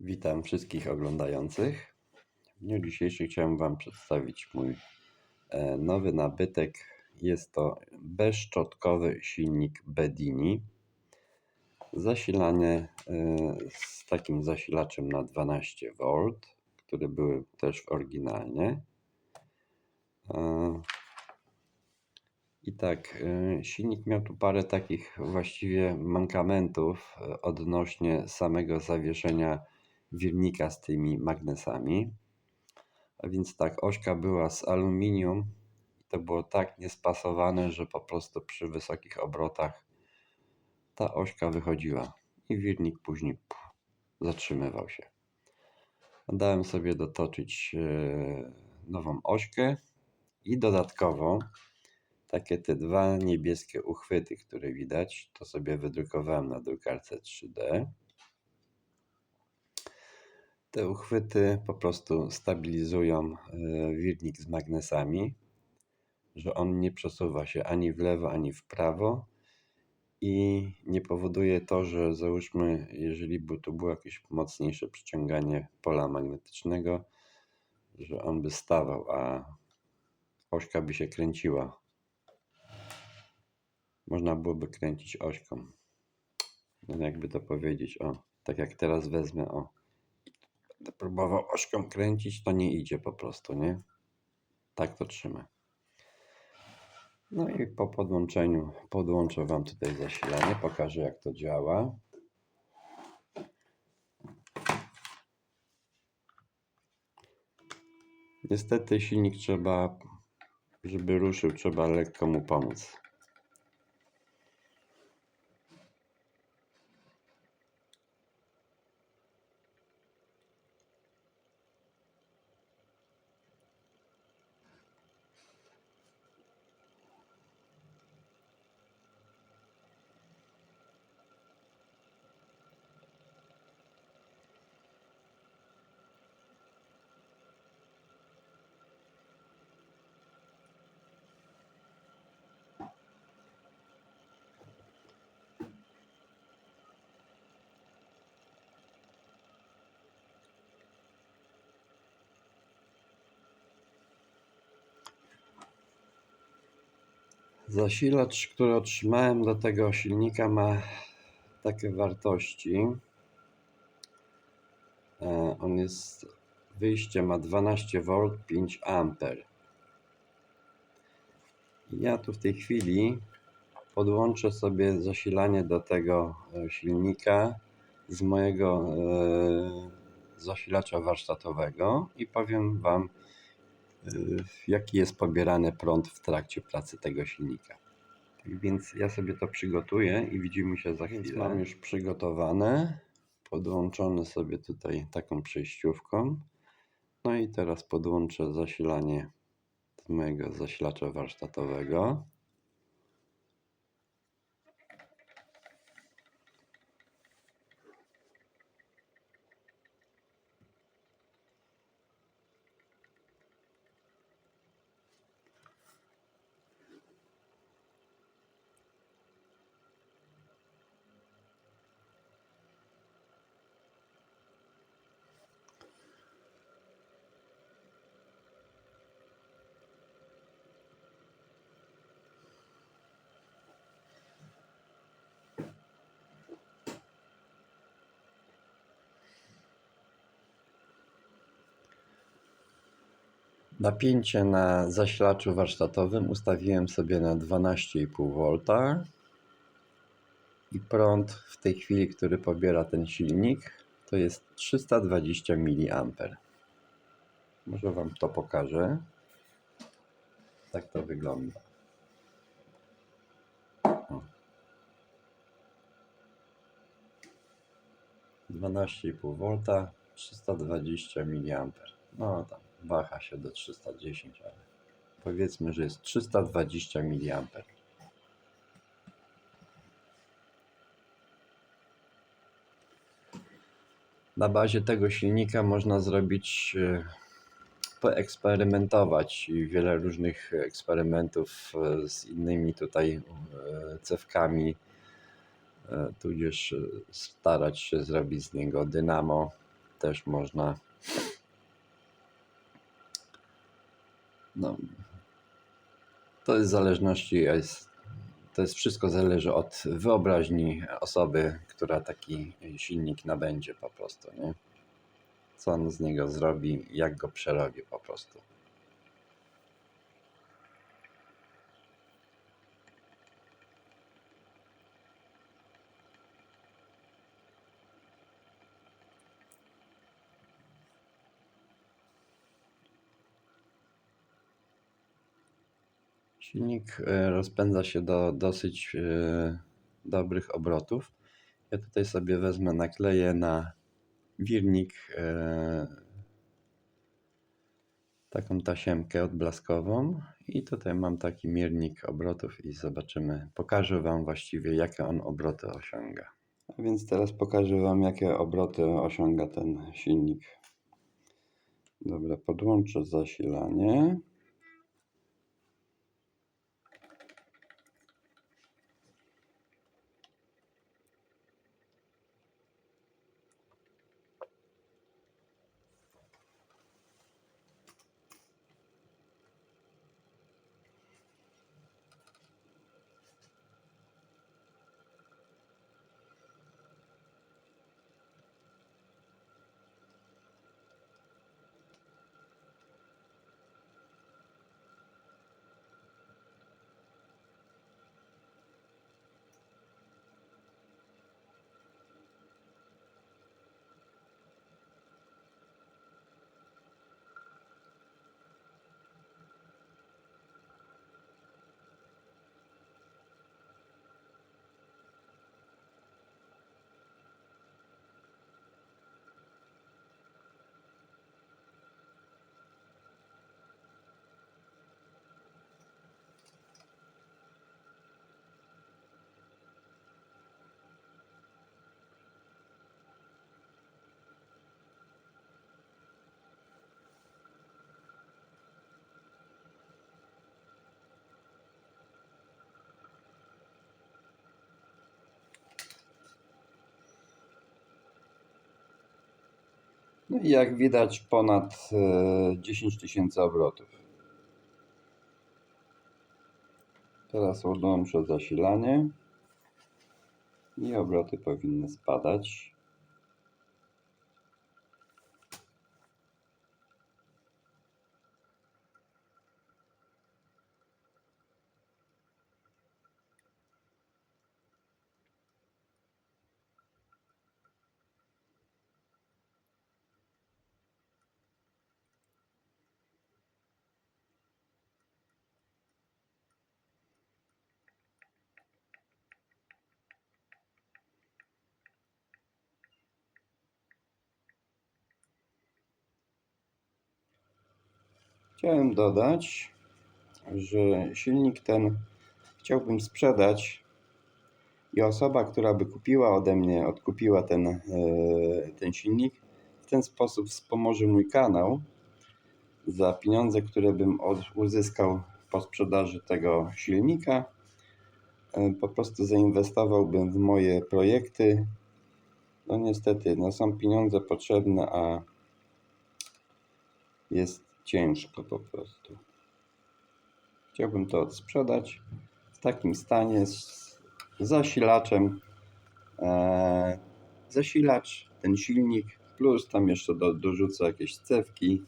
Witam wszystkich oglądających. W dniu dzisiejszym chciałem Wam przedstawić mój e, nowy nabytek. Jest to bezszczotkowy silnik Bedini. Zasilany e, z takim zasilaczem na 12V, który był też oryginalnie. E, I tak, silnik miał tu parę takich właściwie mankamentów odnośnie samego zawieszenia wirnika z tymi magnesami. A więc tak, ośka była z aluminium to było tak niespasowane, że po prostu przy wysokich obrotach ta ośka wychodziła i wirnik później zatrzymywał się. Dałem sobie dotoczyć e, nową ośkę i dodatkowo takie te dwa niebieskie uchwyty, które widać, to sobie wydrukowałem na drukarce 3D. Te uchwyty po prostu stabilizują e, wirnik z magnesami, że on nie przesuwa się ani w lewo, ani w prawo i nie powoduje to, że załóżmy, jeżeli by tu było jakieś mocniejsze przyciąganie pola magnetycznego, że on by stawał, a ośka by się kręciła. Można byłoby kręcić ośką. No jakby to powiedzieć, o, tak jak teraz wezmę, o, próbował ośką kręcić, to nie idzie po prostu, nie? Tak to trzymę. No i po podłączeniu podłączę Wam tutaj zasilanie, pokażę jak to działa. Niestety silnik trzeba, żeby ruszył, trzeba lekko mu pomóc. Zasilacz, który otrzymałem do tego silnika ma takie wartości. E, On jest, wyjście ma 12V, 5 A. Ja tu w tej chwili podłączę sobie zasilanie do tego e, silnika z mojego e, zasilacza warsztatowego i powiem Wam, jaki jest pobierany prąd w trakcie pracy tego silnika. Tak Więc ja sobie to przygotuję i widzimy się za chwilę. Więc mam już przygotowane, podłączone sobie tutaj taką przejściówką. No i teraz podłączę zasilanie z mojego zasilacza warsztatowego. Napięcie na zasilaczu warsztatowym ustawiłem sobie na 12,5 V i prąd w tej chwili, który pobiera ten silnik, to jest 320 mA. Może Wam to pokażę. Tak to wygląda. O. 12,5 V, 320 mA. No tam waha się do 310, ale powiedzmy, że jest 320 mA. Na bazie tego silnika można zrobić, e, poeksperymentować i wiele różnych eksperymentów e, z innymi tutaj e, cewkami, tudzież starać się zrobić z niego dynamo też można. No, to jest zależności, jest, to jest wszystko zależy od wyobraźni osoby, która taki silnik nabędzie po prostu, nie? Co on z niego zrobi, jak go przerobi po prostu. Silnik e, rozpędza się do dosyć e, dobrych obrotów. Ja tutaj sobie wezmę, nakleję na wirnik e, taką tasiemkę odblaskową i tutaj mam taki miernik obrotów i zobaczymy, pokażę Wam właściwie jakie on obroty osiąga. A więc teraz pokażę Wam jakie obroty osiąga ten silnik. Dobra, podłączę zasilanie. No i jak widać ponad e, 10 tysięcy obrotów. Teraz odłączę zasilanie i obroty powinny spadać. Chciałem dodać, że silnik ten chciałbym sprzedać i osoba, która by kupiła ode mnie, odkupiła ten, e, ten silnik, w ten sposób wspomoże mój kanał za pieniądze, które bym uzyskał po sprzedaży tego silnika. e, Po prostu zainwestowałbym w moje projekty. No niestety, no są pieniądze potrzebne, a jest ciężko po prostu. Chciałbym to odsprzedać w takim stanie z zasilaczem. E, zasilacz, ten silnik, plus tam jeszcze do, dorzucę jakieś cewki,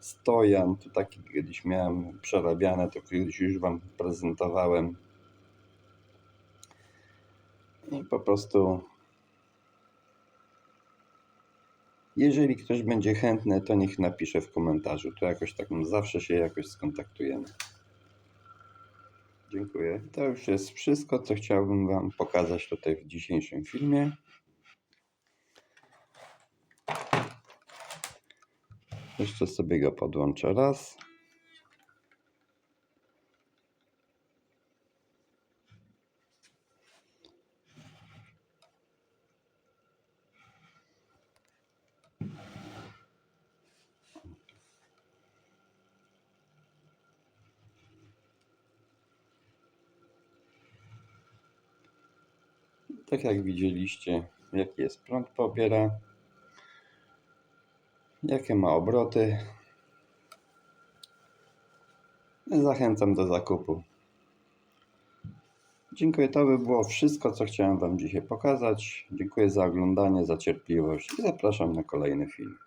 stojan. Tu taki kiedyś miałem przerabiane, to kiedyś już Wam prezentowałem. I po prostu Jeżeli ktoś będzie chętny, to niech napisze w komentarzu. To jakoś tak zawsze się jakoś skontaktujemy. Dziękuję. To już jest wszystko, co chciałbym Wam pokazać tutaj w dzisiejszym filmie. Jeszcze sobie go podłączę raz. Tak jak widzieliście, jaki jest prąd pobiera. jakie ma obroty. Zachęcam do zakupu. Dziękuję, to by było wszystko, co chciałem Wam dzisiaj pokazać. Dziękuję za oglądanie, za cierpliwość i zapraszam na kolejny film.